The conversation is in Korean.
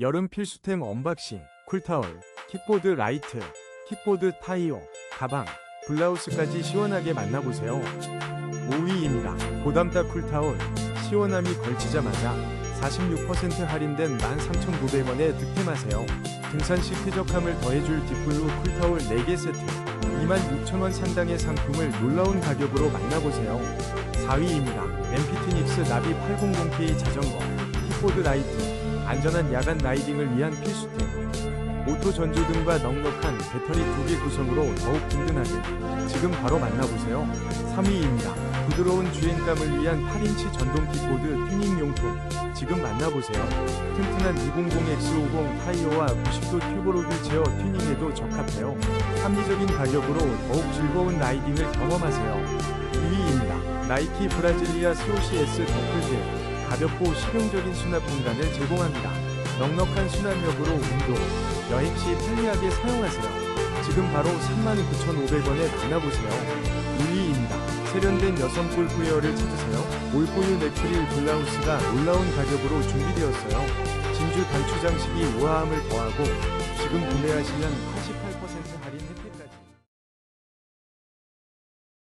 여름 필수템 언박싱, 쿨타월, 킥보드 라이트, 킥보드 타이어, 가방, 블라우스까지 시원하게 만나보세요. 5위입니다. 보담다 쿨타월, 시원함이 걸치자마자 46% 할인된 13,900원에 득템하세요. 등산 시 쾌적함을 더해줄 딥블루 쿨타월 4개 세트, 26,000원 상당의 상품을 놀라운 가격으로 만나보세요. 4위입니다. 엠피트닉스 나비 800K 자전거, 킥보드 라이트, 안전한 야간 라이딩을 위한 필수템. 오토 전조 등과 넉넉한 배터리 2개 구성으로 더욱 든든하게. 지금 바로 만나보세요. 3위입니다. 부드러운 주행감을 위한 8인치 전동 킥보드 튜닝 용품. 지금 만나보세요. 튼튼한 200X50 타이어와 90도 튜브로 휠체어 튜닝에도 적합해요. 합리적인 가격으로 더욱 즐거운 라이딩을 경험하세요. 2위입니다. 나이키 브라질리아 스오시 S 더플젤. 가볍고 실용적인 수납 공간을 제공합니다. 넉넉한 수납력으로 운동, 여행 시 편리하게 사용하세요. 지금 바로 39,500원에 만나보세요. 1위입니다. 세련된 여성 골프웨어를 찾으세요. 올포유 네크릴 블라우스가 놀라운 가격으로 준비되었어요. 진주 단추 장식이 우아함을 더하고 지금 구매하시면 88%